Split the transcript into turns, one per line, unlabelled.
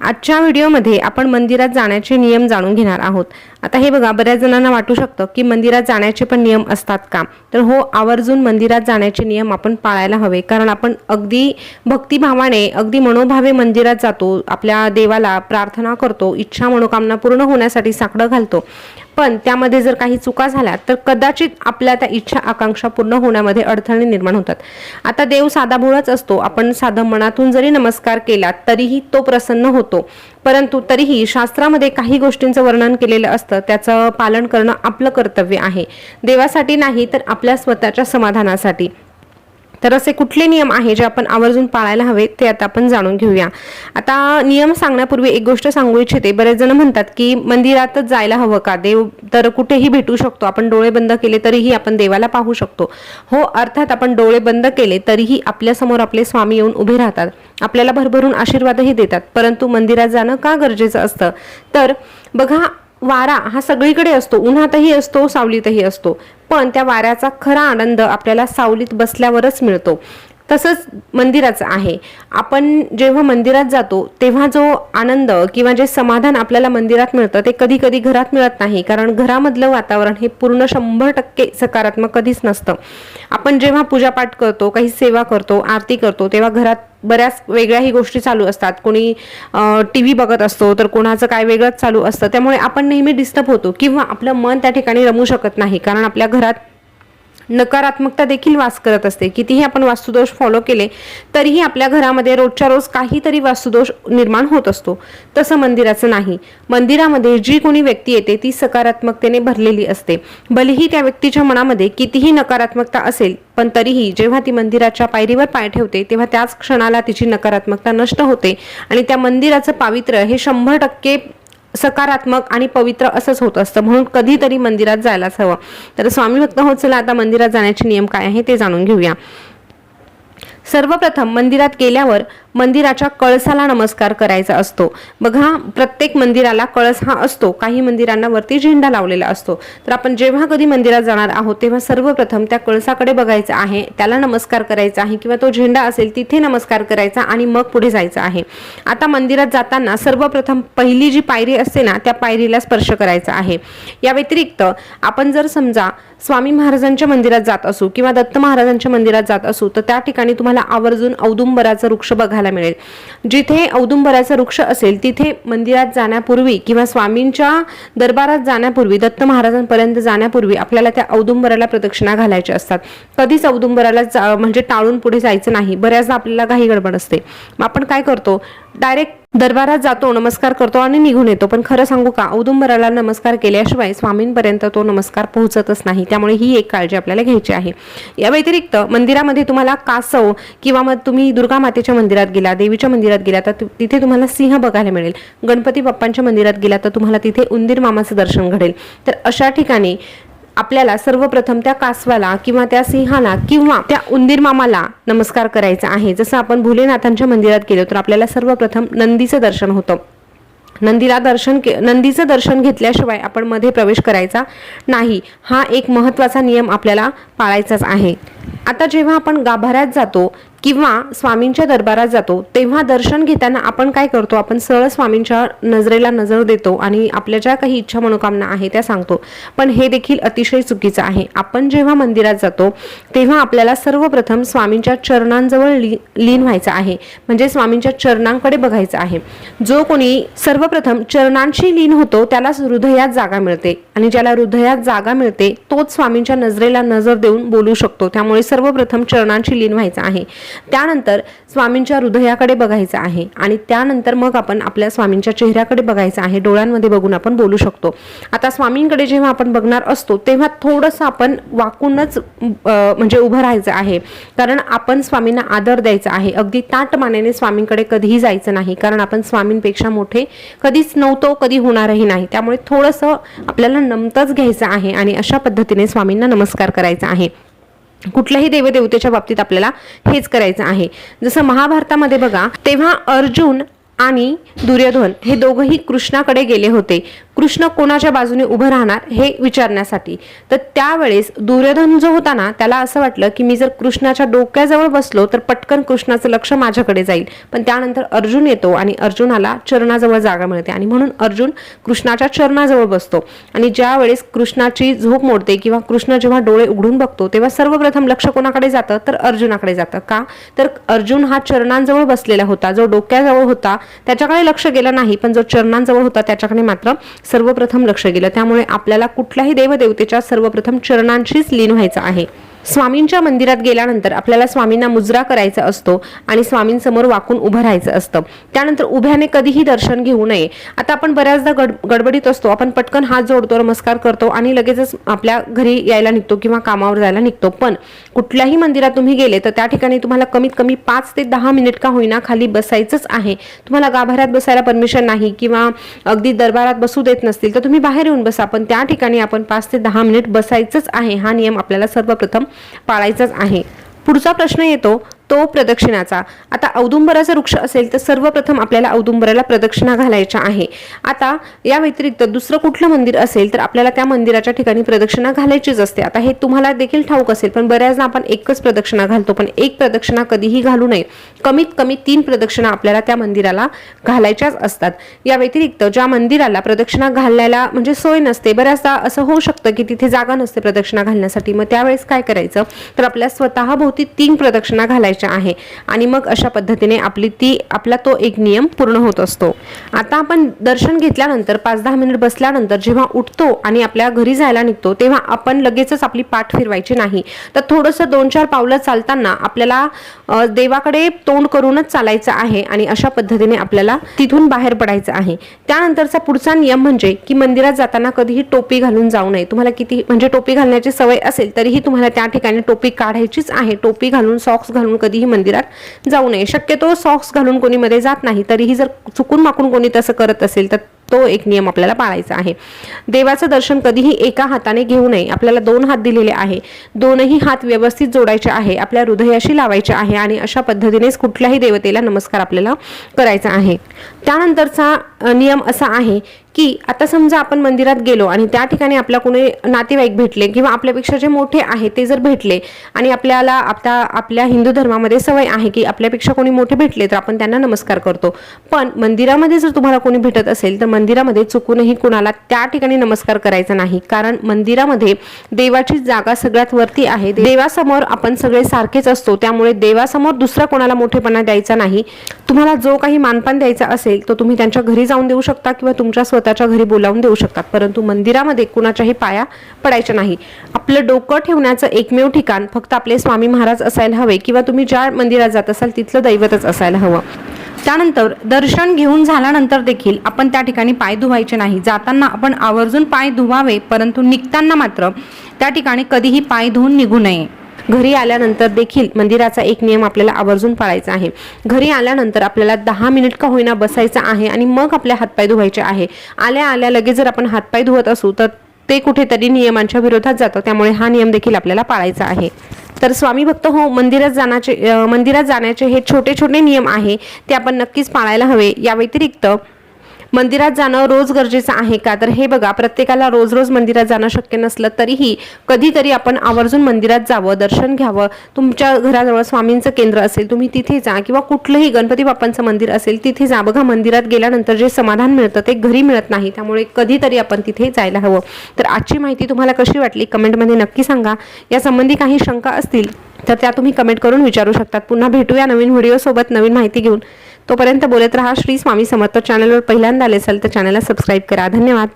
आजच्या व्हिडिओमध्ये आपण मंदिरात जाण्याचे नियम जाणून घेणार आहोत. आता हे बघा बऱ्याच जणांना वाटू शकतं की मंदिरात जाण्याचे पण नियम असतात का? तर हो आवर्जून मंदिरात जाण्याचे नियम आपण पाळायला हवे. कारण आपण अगदी भक्तिभावाने अगदी मनोभावे मंदिरात जातो आपल्या देवाला प्रार्थना करतो इच्छा मनोकामना पूर्ण होण्यासाठी साकडं घालतो. पण त्यामध्ये जर काही चुका झाल्या तर कदाचित आपल्या त्या इच्छा आकांक्षा पूर्ण होण्यामध्ये अडथळे निर्माण होतात. आता देव साधाभोळाच असतो. आपण साधं मनातून जरी नमस्कार केला तरीही तो प्रसन्न होतो. परंतु तरीही शास्त्रामध्ये काही गोष्टींचं वर्णन केलेलं असतं. त्याचं पालन करणं आपलं कर्तव्य आहे. देवासाठी नाही तर आपल्या स्वतःच्या समाधानासाठी. तर असे कुठले नियम आहे जे आपण आवर्जून पाळायला हवे ते आता आपण जाणून घेऊया. आता नियम सांगण्यापूर्वी एक गोष्ट सांगू इच्छिते. बरेच जण म्हणतात की मंदिरातच जायला हवं का? देव तर कुठेही भेटू शकतो. आपण डोळे बंद केले तरीही आपण देवाला पाहू शकतो. हो अर्थात आपण डोळे बंद केले तरीही आपल्यासमोर आपले स्वामी येऊन उभे राहतात. आपल्याला भरभरून आशीर्वादही देतात. परंतु मंदिरात जाणं का गरजेचं असतं? तर बघा वारा हा सगळीकडे असतो. उन्हातही असतो सावलीतही असतो. पण त्या वाऱ्याचा खरा आनंद आपल्याला सावलीत बसल्यावरच मिळतो. तसंच मंदिराचं आहे. आपण जेव्हा मंदिरात जातो तेव्हा जो आनंद किंवा जे समाधान आपल्याला मंदिरात मिळतं ते कधी कधी घरात मिळत नाही. कारण घरामधलं वातावरण हे पूर्ण शंभर टक्के सकारात्मक कधीच नसतं. आपण जेव्हा पूजापाठ करतो काही सेवा करतो आरती करतो तेव्हा घरात बऱ्याच वेगळ्याही गोष्टी चालू असतात. कोणी टी व्ही बघत असतो तर कोणाचं काय वेगळंच चालू असतं. त्यामुळे आपण नेहमी डिस्टर्ब होतो किंवा आपलं मन त्या ठिकाणी रमू शकत नाही. कारण आपल्या घरात नकारात्मकता देखील वास करत असते. कितीही आपण वास्तुदोष फॉलो केले तरीही आपल्या घरामध्ये रोजच्या रोज काहीतरी वास्तुदोष निर्माण होत असतो. तसं मंदिराचं नाही. मंदिरामध्ये जी कोणी व्यक्ती येते ती सकारात्मकतेने भरलेली असते. भलेही त्या व्यक्तीच्या मनामध्ये कितीही नकारात्मकता असेल पण तरीही जेव्हा ती मंदिराच्या पायरीवर पाय ठेवते तेव्हा त्याच क्षणाला तिची नकारात्मकता नष्ट होते. आणि त्या मंदिराचं पावित्र्य हे शंभर टक्के सकारात्मक आणि पवित्र असंच होत असतं. म्हणून कधीतरी मंदिरात जायलाच हवं. तर स्वामी भक्त होत चला आता मंदिरात जाण्याचे नियम काय आहे ते जाणून घेऊया. सर्वप्रथम मंदिरात गेल्यावर मंदिराच्या कळसाला नमस्कार करायचा असतो. बघा प्रत्येक मंदिराला कळस हा असतो. काही मंदिरांना वरती झेंडा लावलेला असतो. तर आपण जेव्हा कधी मंदिरात जाणार आहोत तेव्हा सर्वप्रथम त्या कळसाकडे बघायचं आहे. त्याला नमस्कार करायचा आहे किंवा तो झेंडा असेल तिथे नमस्कार करायचा आणि मग पुढे जायचं आहे. आता मंदिरात जाताना सर्वप्रथम पहिली जी पायरी असते ना त्या पायरीला स्पर्श करायचा आहे. या व्यतिरिक्त आपण जर समजा स्वामी महाराजांच्या मंदिरात जात असू किंवा दत्त महाराजांच्या मंदिरात जात असू तर त्या ठिकाणी तुम्हाला आवर्जून औदुंबराचा वृक्ष बघायला मिळेल. जिथे औदुंबराचा वृक्ष असेल तिथे मंदिरात जाण्यापूर्वी किंवा स्वामींच्या दरबारात जाण्यापूर्वी दत्त महाराजांपर्यंत जाण्यापूर्वी आपल्याला त्या औदुंबराला प्रदक्षिणा घालायच्या असतात. कधीच औदुंबराला जा- म्हणजे टाळून पुढे जायचं नाही. बऱ्याचदा आपल्याला काही गडबड असते. मग आपण काय करतो? डायरेक्ट दरबारात जातो नमस्कार करतो आणि निघून येतो. पण खरं सांगू का औदुंबराला नमस्कार केल्याशिवाय स्वामींपर्यंत तो नमस्कार पोहोचतच नाही. त्यामुळे ही एक काळजी आपल्याला घ्यायची आहे. या व्यतिरिक्त मंदिरामध्ये तुम्हाला कासव किंवा मग तुम्ही दुर्गा मातेच्या मंदिरात गेला देवीच्या मंदिरात गेला तर तिथे तुम्हाला सिंह बघायला मिळेल. गणपती बाप्पांच्या मंदिरात गेला तर तुम्हाला तिथे उंदीर मामाचं दर्शन घडेल. तर अशा ठिकाणी आपल्याला सर्वप्रथम त्या कासवाला किंवा त्या सिंहाला किंवा त्या उंदीर मामाला नमस्कार करायचा आहे. जसं आपण भोलेनाथांच्या मंदिरात गेलो तर आपल्याला सर्वप्रथम नंदीचं दर्शन होतं. नंदीला दर्शन के नंदीचं दर्शन घेतल्याशिवाय आपण मध्ये प्रवेश करायचा नाही. हा एक महत्त्वाचा नियम आपल्याला पाळायचाच आहे. आता जेव्हा आपण गाभाऱ्यात जातो किंवा स्वामींच्या दरबारात जातो तेव्हा दर्शन घेताना आपण काय करतो? आपण सरळ स्वामींच्या नजरेला नजर देतो आणि आपल्या ज्या काही इच्छा मनोकामना आहे त्या सांगतो. पण हे देखील अतिशय चुकीचं आहे. आपण जेव्हा मंदिरात जातो तेव्हा आपल्याला सर्वप्रथम स्वामींच्या चरणांजवळ ली लीन व्हायचं आहे. म्हणजे स्वामींच्या चरणांकडे बघायचं आहे. जो कोणी सर्वप्रथम चरणांशी लीन होतो त्यालाच हृदयात जागा मिळते. आणि ज्याला हृदयात जागा मिळते तोच स्वामींच्या नजरेला नजर देऊन बोलू शकतो. त्यामुळे सर्वप्रथम चरणांशी लीन व्हायचं आहे. त्यानंतर स्वामींच्या हृदयाकडे बघायचं आहे आणि त्यानंतर मग आपण आपल्या स्वामींच्या चेहऱ्याकडे बघायचं आहे. डोळ्यांमध्ये बघून आपण बोलू शकतो. आता स्वामींकडे जेव्हा आपण बघणार असतो तेव्हा थोडंसं आपण वाकूनच म्हणजे उभं राहायचं आहे. कारण आपण स्वामींना आदर द्यायचा आहे. अगदी ताट मानेने स्वामींकडे कधीही जायचं नाही. कारण आपण स्वामींपेक्षा मोठे कधीच नव्हतो कधी होणारही नाही. त्यामुळे थोडंसं आपल्याला नमतच घ्यायचं आहे आणि अशा पद्धतीने स्वामींना नमस्कार करायचा आहे. कुठल्याही देवदेवतेच्या बाबतीत आपल्याला हेच करायचं आहे. जसं महाभारतामध्ये बघा तेव्हा अर्जुन आणि दुर्योधन हे दोघंही कृष्णाकडे गेले होते. कृष्ण कोणाच्या बाजूने उभं राहणार हे विचारण्यासाठी. तर त्यावेळेस दुर्योधन जो होता ना त्याला असं वाटलं की मी जर कृष्णाच्या डोक्याजवळ बसलो तर पटकन कृष्णाचं लक्ष माझ्याकडे जाईल. पण त्यानंतर अर्जुन येतो आणि अर्जुनाला चरणाजवळ जागा मिळते आणि म्हणून अर्जुन कृष्णाच्या चरणाजवळ बसतो. आणि ज्या वेळेस कृष्णाची झोप मोडते किंवा कृष्ण जेव्हा डोळे उघडून बघतो तेव्हा सर्वप्रथम लक्ष कोणाकडे जातं? तर अर्जुनाकडे जातं. का? तर अर्जुन हा चरणांजवळ बसलेला होता. जो डोक्याजवळ होता त्याच्याकडे लक्ष गेलं नाही पण जो चरणांजवळ होता त्याच्याकडे मात्र सर्वप्रथम लक्ष गेलं. त्यामुळे आपल्याला कुठल्याही देवदेवतेच्या सर्वप्रथम चरणांशीच लीन व्हायचं आहे. स्वामींच्या मंदिरात गेल्यानंतर आपल्याला स्वामींना मुजरा करायचा असतो आणि स्वामींसमोर वाकून उभं राहायचं असतं. त्यानंतर उभ्याने कधीही दर्शन घेऊ नये. आता आपण बऱ्याचदा गड गडबडीत असतो. आपण पटकन हात जोडतो नमस्कार करतो आणि लगेचच आपल्या घरी यायला निघतो किंवा कामावर जायला निघतो. पण कुठल्याही मंदिरात तुम्ही गेले तर त्या ठिकाणी तुम्हाला कमीत कमी पाच ते दहा मिनिट का होईना खाली बसायचंच आहे. तुम्हाला गाभाऱ्यात बसायला परमिशन नाही किंवा अगदी दरबारात बसू देत नसतील तर तुम्ही बाहेर येऊन बसा. पण त्या ठिकाणी आपण पाच ते दहा मिनिट बसायचंच आहे. हा नियम आपल्याला सर्वप्रथम पाळायचाच आहे. पुढचा प्रश्न येतो तो प्रदक्षिणाचा. आता औदुंबराचा वृक्ष असेल तर सर्वप्रथम आपल्याला औदुंबराला प्रदक्षिणा घालायच्या आहे. आता या व्यतिरिक्त दुसरं कुठलं मंदिर असेल तर आपल्याला त्या मंदिराच्या ठिकाणी प्रदक्षिणा घालायचीच असते. आता हे तुम्हाला देखील ठाऊक असेल पण बऱ्याचदा आपण एकच प्रदक्षिणा घालतो पण एक प्रदक्षिणा कधीही घालू नये. कमीत कमी तीन प्रदक्षिणा आपल्याला त्या मंदिराला घालायच्याच असतात. या व्यतिरिक्त ज्या मंदिराला प्रदक्षिणा घालायला म्हणजे सोय नसते बऱ्याचदा असं होऊ शकतं की तिथे जागा नसते प्रदक्षिणा घालण्यासाठी. मग त्यावेळेस काय करायचं? तर आपल्या स्वतःभोवती तीन प्रदक्षिणा घालायच्या आहे. आणि मग अशा पद्धतीने आपली ती आपला तो एक नियम पूर्ण होत असतो. आता आपण दर्शन घेतल्यानंतर पाच दहा मिनिट बसल्यानंतर जेव्हा उठतो आणि आपल्या घरी जायला निघतो तेव्हा आपण लगेचच आपली पाठ फिरवायची नाही. तर थोडंसं दोन चार पावलं चालताना आपल्याला देवाकडे तोंड करूनच चालायचं आहे आणि अशा पद्धतीने आपल्याला तिथून बाहेर पडायचं आहे. त्यानंतरचा पुढचा नियम म्हणजे की मंदिरात जाताना कधीही टोपी घालून जाऊ नये. तुम्हाला किती म्हणजे टोपी घालण्याची सवय असेल तरीही तुम्हाला त्या ठिकाणी टोपी काढायचीच आहे. टोपी घालून सॉक्स घालून कधीही मंदिरात जाऊ नये. शक्यतो सॉक्स घालून कोणी मध्ये जात नाही तरीही जर चुकून माकून कोणी तसं करत असेल तर तो एक नियम आपल्याला पाळायचा आहे. देवाचं दर्शन कधीही एका हाताने घेऊ नये. आपल्याला दोन हात दिलेले आहे. दोनही हात व्यवस्थित जोडायचे आहे. आपल्या हृदयाशी लावायचे आहे आणि अशा पद्धतीनेच कुठल्याही देवतेला नमस्कार आपल्याला करायचा आहे. त्यानंतरचा नियम असा आहे की आता समजा आपण मंदिरात गेलो आणि त्या ठिकाणी आपल्या कोणी नातेवाईक भेटले किंवा आपल्यापेक्षा जे मोठे आहे ते जर भेटले आणि आपल्याला आता आपल्या हिंदू धर्मामध्ये सवय आहे की आपल्यापेक्षा कोणी मोठे भेटले तर आपण त्यांना नमस्कार करतो. पण मंदिरामध्ये जर तुम्हाला कोणी भेटत असेल तर मंदिरामध्ये चुकूनही कुणाला त्या ठिकाणी नमस्कार करायचा नाही. कारण मंदिरामध्ये देवाची जागा सगळ्यात वरती आहे. देवासमोर आपण सगळे सारखेच असतो. त्यामुळे देवासमोर दुसरा कोणाला मोठेपणा द्यायचा नाही. तुम्हाला जो काही मानपान द्यायचा असेल तो तुम्ही त्यांच्या घरी जाऊन देऊ शकता किंवा तुमच्या स्वतःच्या घरी बोलावून देऊ शकता. परंतु मंदिरामध्ये कुणाच्याही पाया पडायच्या नाही. आपलं डोकं ठेवण्याचं एकमेव ठिकाण फक्त आपले स्वामी महाराज असायला हवे किंवा तुम्ही ज्या मंदिरात जात असाल तिथलं दैवतच असायला हवं. त्यानंतर दर्शन घेऊन झाल्यानंतर देखील आपण त्या ठिकाणी पाय धुवायचे नाही. जाताना आपण आवर्जून पाय धुवावे परंतु निघताना मात्र त्या ठिकाणी कधीही पाय धुवून निघू नये. घरी आल्यानंतर देखील मंदिराचा एक नियम आपल्याला आवर्जून पाळायचा आहे. घरी आल्यानंतर आपल्याला दहा मिनिट का होईना बसायचं आहे आणि मग आपल्या हातपाय धुवायचे आहे. आल्या आल्या लगेच जर आपण हातपाय धुवत असू तर ते कुठेतरी नियमांच्या विरोधात जातं. त्यामुळे हा नियम देखील आपल्याला पाळायचा आहे. तर स्वामी भक्त हो मंदिरात जाण्याचे मंदिरात जाण्याचे हे छोटे छोटे नियम आहे ते आपण नक्कीच पाळायला हवे. या व्यतिरिक्त मंदिरात जाणं रोज गरजेचं आहे का? तर हे बघा प्रत्येकाला रोज रोज मंदिरात जाणं शक्य नसलं तरीही कधीतरी आपण आवर्जून मंदिरात जावं दर्शन घ्यावं. तुमच्या घराजवळ स्वामींचं केंद्र असेल तुम्ही तिथे जा किंवा कुठलंही गणपती बाप्पांचं मंदिर असेल तिथे जा. बघा मंदिरात गेल्यानंतर जे समाधान मिळतं ते घरी मिळत नाही. त्यामुळे कधीतरी आपण तिथे जायला हवं. तर आजची माहिती तुम्हाला कशी वाटली? कमेंटमध्ये नक्की सांगा. यासंबंधी काही शंका असतील तर त्या तुम्ही कमेंट करून विचारू शकतात. पुन्हा भेटूया नवीन व्हिडिओसोबत नवीन माहिती घेऊन. तोपर्यंत बोलत रहा. श्री स्वामी समर्थ चॅनलवर पहिल्यांदा आले असेल तर चॅनलला सबस्क्राईब करा. धन्यवाद.